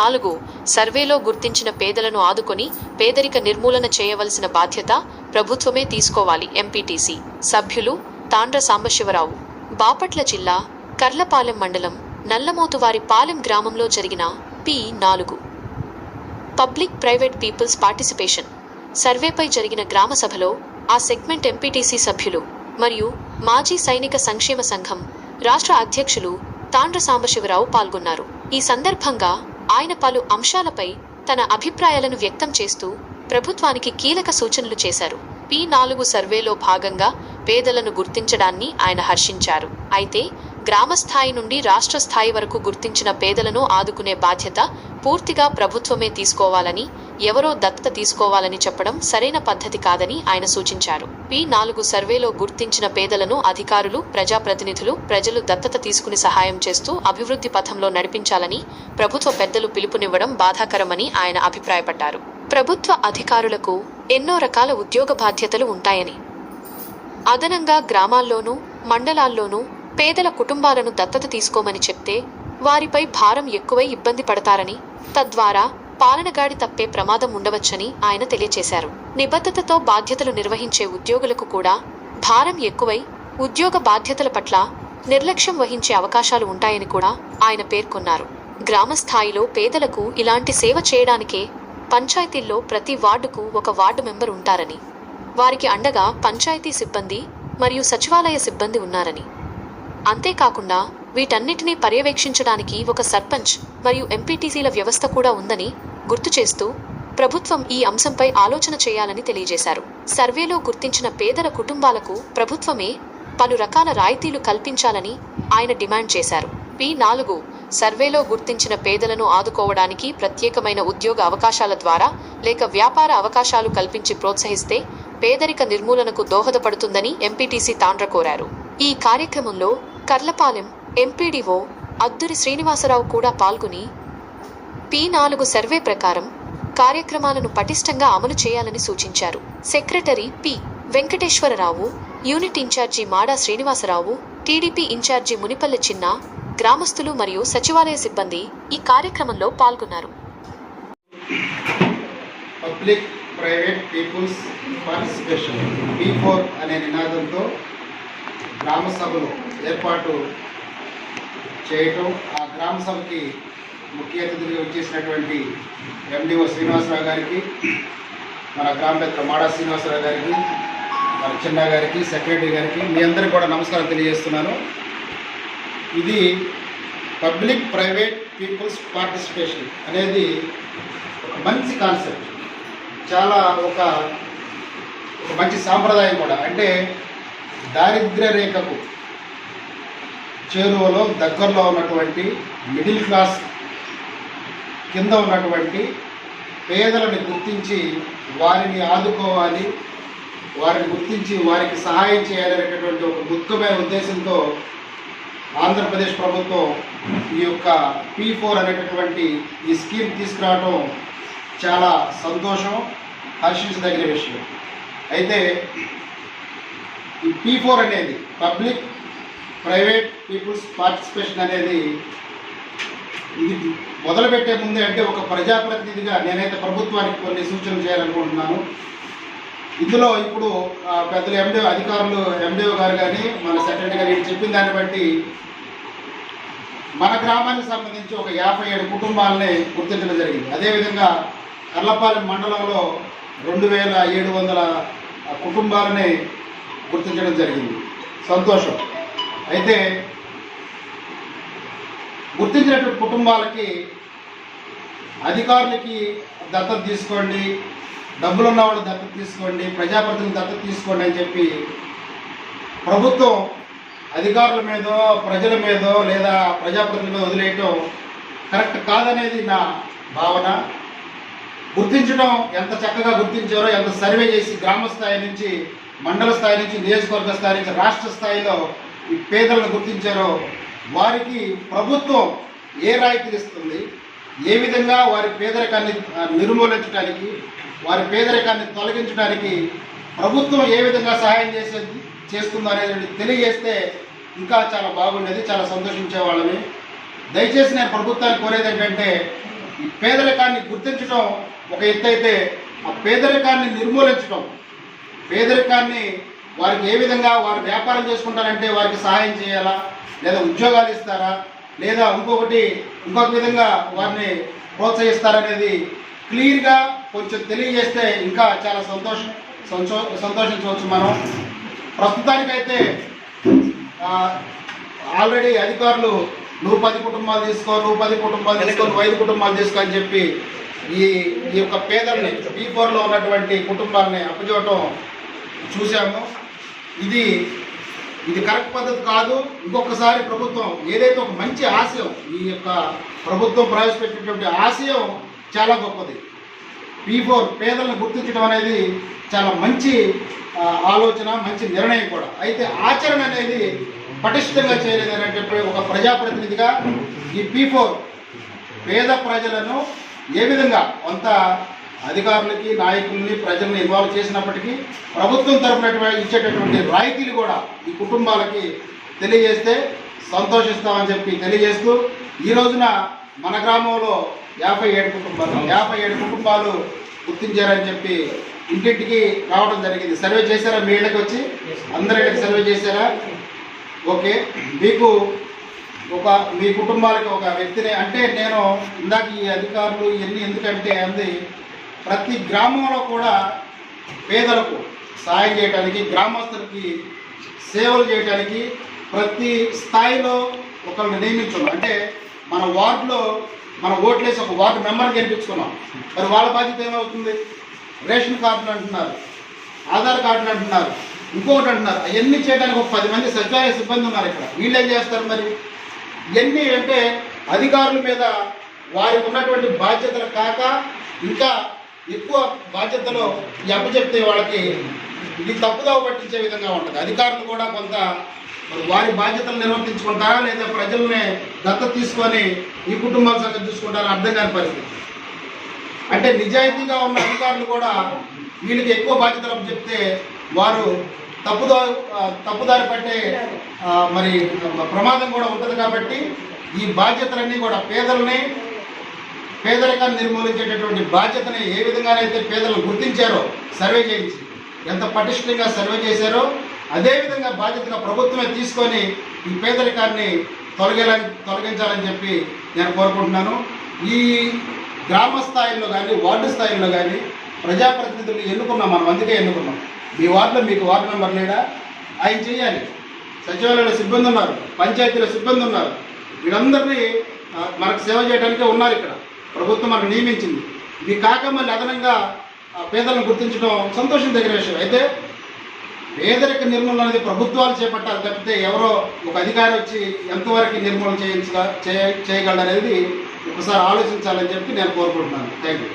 నాలుగు సర్వేలో గుర్తించిన పేదలను ఆదుకొని పేదరిక నిర్మూలన చేయవలసిన బాధ్యత ప్రభుత్వమే తీసుకోవాలి ఎంపీటీసీ సభ్యులు తాండ్ర సాంబశివరావు. బాపట్ల జిల్లా కర్లపాలెం మండలం నల్లమోతువారి పాలెం గ్రామంలో జరిగిన పి నాలుగు. Public private people's participation. సర్వేపై జరిగిన గ్రామ సభలో ఆ సెగ్మెంట్ ఎంపీటీసీ సభ్యులు మరియు మాజీ సైనిక సంక్షేమ సంఘం రాష్ట్ర అధ్యక్షులు తాండ్ర సాంబశివరావు పాల్గొన్నారు. ఈ సందర్భంగా ఆయన పలు అంశాలపై తన అభిప్రాయాలను వ్యక్తం చేస్తూ ప్రభుత్వానికి కీలక సూచనలు చేశారు. పి నాలుగు సర్వేలో భాగంగా పేదలను గుర్తించడాన్ని ఆయన హర్షించారు. అయితే గ్రామస్థాయి నుండి రాష్ట్ర స్థాయి వరకు గుర్తించిన పేదలను ఆదుకునే బాధ్యత పూర్తిగా ప్రభుత్వమే తీసుకోవాలని ఎవరో దత్తత తీసుకోవాలని చెప్పడం సరైన పద్ధతి కాదని ఆయన సూచించారు. పి నాలుగు సర్వేలో గుర్తించిన పేదలను అధికారులు ప్రజాప్రతినిధులు ప్రజలు దత్తత తీసుకుని సహాయం చేస్తూ అభివృద్ధి పథంలో నడిపించాలని ప్రభుత్వ పెద్దలు పిలుపునివ్వడం బాధాకరమని ఆయన అభిప్రాయపడ్డారు. ప్రభుత్వ అధికారులకు ఎన్నో రకాల ఉద్యోగ బాధ్యతలు ఉంటాయని. అదనంగా గ్రామాల్లోనూ మండలాల్లోనూ పేదల కుటుంబాలను దత్తత తీసుకోమని చెప్తే వారిపై భారం ఎక్కువై ఇబ్బంది పడతారని తద్వారా పాలనగాడి తప్పే ప్రమాదం ఉండవచ్చని ఆయన తెలియజేశారు నిబద్ధతతో బాధ్యతలు నిర్వహించే ఉద్యోగులకు కూడా భారం ఎక్కువై ఉద్యోగ బాధ్యతల పట్ల నిర్లక్ష్యం వహించే అవకాశాలు ఉంటాయని కూడా ఆయన పేర్కొన్నారు. గ్రామ స్థాయిలో పేదలకు ఇలాంటి సేవ చేయడానికే పంచాయతీల్లో ప్రతి వార్డుకు ఒక వార్డు మెంబర్ ఉంటారని వారికి అండగా పంచాయతీ సిబ్బంది మరియు సచివాలయ సిబ్బంది ఉన్నారని. అంతేకాకుండా వీటన్నిటినీ పర్యవేక్షించడానికి ఒక సర్పంచ్ మరియు ఎంపీటీసీల వ్యవస్థ కూడా ఉందని గుర్తు చేస్తూ ప్రభుత్వం ఈ అంశంపై ఆలోచన చేయాలని తెలియజేశారు. సర్వేలో గుర్తించిన పేదల కుటుంబాలకు ప్రభుత్వమే పలు రకాల రాయితీలు కల్పించాలని ఆయన డిమాండ్ చేశారు. పి నాలుగు సర్వేలో గుర్తించిన పేదలను ఆదుకోవడానికి ప్రత్యేకమైన ఉద్యోగ అవకాశాల ద్వారా లేక వ్యాపార అవకాశాలు కల్పించి ప్రోత్సహిస్తే పేదరిక నిర్మూలనకు దోహదపడుతుందని ఎంపీటీసీ తాండ్ర కోరారు. ఈ కార్యక్రమంలో కర్లపాలెం ఎంపీడీఓ అద్దురి శ్రీనివాసరావు కూడా పాల్గొని పి నాలుగు సర్వే ప్రకారం కార్యక్రమాలను పటిష్టంగా అమలు చేయాలని సూచించారు. Secretary P Venkateswararao unit incharge Mada Srinivasarao TDP incharge Munipalle చిన్న గ్రామస్తులు మరియు సచివాలయ సిబ్బంది ఈ కార్యక్రమంలో పాల్గొన్నారు. Public private people's participation P four అనే నినాదంతో గ్రామ సభలు ఏర్పాటు చేయటం ఆ గ్రామ సభకి ముఖ్య అతిథులుగా వచ్చేసినటువంటి ఎండిఓ శ్రీనివాసరావు గారికి మన గ్రామ పెద్ద మాడా శ్రీనివాసరావు గారికి మన చిన్న గారికి సెక్రటరీ గారికి మీ అందరికీ కూడా నమస్కారం తెలియజేస్తున్నాను. ఇది పబ్లిక్ ప్రైవేట్ పీపుల్స్ పార్టిసిపేషన్ అనేది ఒక మంచి కాన్సెప్ట్. చాలా ఒక ఒక మంచి సాంప్రదాయం కూడా. అంటే దారిద్ర్య రేఖకు చేరువలో దగ్గరలో ఉన్నటువంటి మిడిల్ క్లాస్ కింద ఉన్నటువంటి పేదలను గుర్తించి వారిని ఆదుకోవాలి వారిని గుర్తించి వారికి సహాయం చేయాలనేటటువంటి ఒక ముఖ్యమైన ఉద్దేశంతో ఆంధ్రప్రదేశ్ ప్రభుత్వం ఈ యొక్క పీ ఫోర్ అనేటటువంటి ఈ స్కీమ్ తీసుకురావడం చాలా సంతోషం హర్షించదగిన విషయం. అయితే ఈ పీ ఫోర్ అనేది పబ్లిక్ ప్రైవేట్ పీపుల్స్ పార్టిసిపేషన్ అనేది ఇది మొదలుపెట్టే ముందే అంటే ఒక ప్రజాప్రతినిధిగా నేనైతే ప్రభుత్వానికి కొన్ని సూచనలు చేయాలనుకుంటున్నాను. ఇందులో ఇప్పుడు పెద్దలు ఎండిఓ అధికారులు ఎండిఓ గారు కానీ మన సెక్రటరీ గారు వీళ్ళు చెప్పిన దాన్ని బట్టి మన గ్రామానికి సంబంధించి ఒక యాభై ఏడు కుటుంబాలని గుర్తించడం జరిగింది. అదేవిధంగా కర్లపాలెం మండలంలో రెండు వేల ఏడు వందల కుటుంబాలని గుర్తించడం జరిగింది. సంతోషం. అయితే గుర్తించినటువంటి కుటుంబాలకి అధికారులకి దత్తత తీసుకోండి డబ్బులు ఉన్నవాళ్ళు దత్తత తీసుకోండి ప్రజాప్రతినిధులు దత్తత తీసుకోండి అని చెప్పి ప్రభుత్వం అధికారుల మీదో ప్రజల మీదో లేదా ప్రజాప్రతినిధుల మీద వదిలేయటం కరెక్ట్ కాదనేది నా భావన. గుర్తించడం ఎంత చక్కగా గుర్తించారో ఎంత సర్వే చేసి గ్రామ స్థాయి నుంచి మండల స్థాయి నుంచి నియోజకవర్గ స్థాయి నుంచి రాష్ట్ర స్థాయిలో ఈ పేదలను గుర్తించారో వారికి ప్రభుత్వం ఏ రాయితీ ఇస్తుంది? ఏ విధంగా వారి పేదరికాన్ని నిర్మూలించడానికి వారి పేదరికాన్ని తొలగించడానికి ప్రభుత్వం ఏ విధంగా సహాయం చేసేది చేస్తుందో అనేది తెలియజేస్తే ఇంకా చాలా బాగుండేది చాలా సంతోషించే వాళ్ళని దయచేసి నేను ప్రభుత్వాన్ని కోరేది ఏంటంటే ఈ పేదరికాన్ని గుర్తించడం ఒక ఎత్తు అయితే ఆ పేదరికాన్ని నిర్మూలించడం పేదరికాన్ని వారికి ఏ విధంగా వారు వ్యాపారం చేసుకుంటారంటే వారికి సహాయం చేయాలా? లేదా ఉద్యోగాలు ఇస్తారా? లేదా ఇంకొకటి ఇంకొక విధంగా వారిని ప్రోత్సహిస్తారనేది క్లియర్గా కొంచెం తెలియజేస్తే ఇంకా చాలా సంతోషం సంతో సంతోషించవచ్చు మనం. ప్రస్తుతానికైతే ఆల్రెడీ అధికారులు నువ్వు పది కుటుంబాలు తీసుకో నువ్వు పది కుటుంబాలు తీసుకో నువ్వు ఐదు కుటుంబాలు తీసుకో అని చెప్పి ఈ ఈ యొక్క పేదల్ని బీ ఫోర్లో ఉన్నటువంటి కుటుంబాలని అప్పచేయటం చూశాము. ఇది ఇది కరెక్ట్ పద్ధతి కాదు. ఇంకొకసారి ప్రభుత్వం ఏదైతే ఒక మంచి ఆశయం ఈ యొక్క ప్రభుత్వం ప్రవేశపెట్టినటువంటి ఆశయం చాలా గొప్పది. పీ ఫోర్ పేదలను గుర్తించడం అనేది చాలా మంచి ఆలోచన మంచి నిర్ణయం కూడా. అయితే ఆచరణ అనేది పటిష్టంగా చేయలేదని ఒక ప్రజాప్రతినిధిగా ఈ పీ ఫోర్ పేద ప్రజలను ఏ విధంగా కొంత అధికారులకి నాయకుల్ని ప్రజల్ని ఇన్వాల్వ్ చేసినప్పటికీ ప్రభుత్వం తరపున ఇచ్చేటటువంటి రాయితీలు కూడా ఈ కుటుంబాలకి తెలియజేస్తే సంతోషిస్తామని చెప్పి తెలియజేస్తూ ఈ రోజున మన గ్రామంలో యాభై ఏడు కుటుంబాలు యాభై ఏడు కుటుంబాలు గుర్తించారని చెప్పి ఇంటింటికి రావడం జరిగింది. సర్వే చేశారా? మీ ఇళ్ళకి వచ్చి? అందరి ఇళ్ళకి సర్వే చేశారా? ఓకే. మీకు ఒక మీ కుటుంబాలకి ఒక వ్యక్తిని అంటే నేను ఇందాక ఈ అధికారులు ఇవన్నీ ఎందుకంటే అంది ప్రతి గ్రామంలో కూడా పేదలకు సాయం చేయడానికి గ్రామస్తులకి సేవలు చేయడానికి ప్రతి స్థాయిలో ఒకరిని నియమించున్నాం అంటే మన వార్డులో మన ఓట్లేసి ఒక వార్డు మెంబర్ని గెలిపించుకున్నాం. మరి వాళ్ళ బాధ్యత ఏమవుతుంది? రేషన్ కార్డులు అంటున్నారు ఆధార్ కార్డులు అంటున్నారు ఇంకొకటి అంటున్నారు. అవన్నీ చేయడానికి ఒక పది మంది సచివాలయ సిబ్బంది ఉన్నారు ఇక్కడ. వీళ్ళు ఏం చేస్తారు మరి? ఇవన్నీ అంటే అధికారుల మీద వారికి ఉన్నటువంటి బాధ్యతలు కాక ఇంకా ఎక్కువ బాధ్యతలు ఈ వాళ్ళకి ఇది తప్పుదోవ పట్టించే విధంగా ఉంటుంది. అధికారులు కూడా కొంత వారి బాధ్యతలు నిర్వర్తించుకుంటారా లేదా ప్రజల్ని దత్తత తీసుకొని ఈ కుటుంబాల సంగతి చూసుకుంటారా అర్థం కాని పరిస్థితి. అంటే నిజాయితీగా ఉన్న అధికారులు కూడా వీళ్ళకి ఎక్కువ బాధ్యతలు చెప్తే వారు తప్పుదో తప్పుదారి పట్టే మరి ప్రమాదం కూడా ఉంటుంది కాబట్టి ఈ బాధ్యతలన్నీ కూడా పేదలని పేదరికాన్ని నిర్మూలించేటటువంటి బాధ్యతని ఏ విధంగానైతే పేదలను గుర్తించారో సర్వే చేయించి ఎంత పటిష్టంగా సర్వే చేశారో అదేవిధంగా బాధ్యతగా ప్రభుత్వమే తీసుకొని ఈ పేదరికాన్ని తొలగేలా తొలగించాలని చెప్పి నేను కోరుకుంటున్నాను. ఈ గ్రామ స్థాయిలో కానీ వార్డు స్థాయిలో కానీ ప్రజాప్రతినిధులు ఎన్నుకున్నాం మనం అందుకే ఎన్నుకున్నాం. మీ వార్డులో మీకు వార్డు మెంబర్ లేడా ఆయన చేయాలి సచివాలయంలో సిబ్బంది ఉన్నారు పంచాయతీలో సిబ్బంది ఉన్నారు. వీళ్ళందరినీ మనకు సేవ చేయడానికి ఉన్నారు ఇక్కడ. ప్రభుత్వం మనకు నియమించింది. ఇది కాక మళ్ళీ అదనంగా ఆ, పేదలను గుర్తించడం సంతోషం దగ్గర విషయం. అయితే పేదరిక నిర్మూలన అనేది ప్రభుత్వాలు చేపట్టాలి తప్పితే ఎవరో ఒక అధికారి వచ్చి ఎంతవరకు నిర్మూలన చేయించగల చేయ చేయగలరనేది ఒకసారి ఆలోచించాలని చెప్పి నేను కోరుకుంటున్నాను. Thank you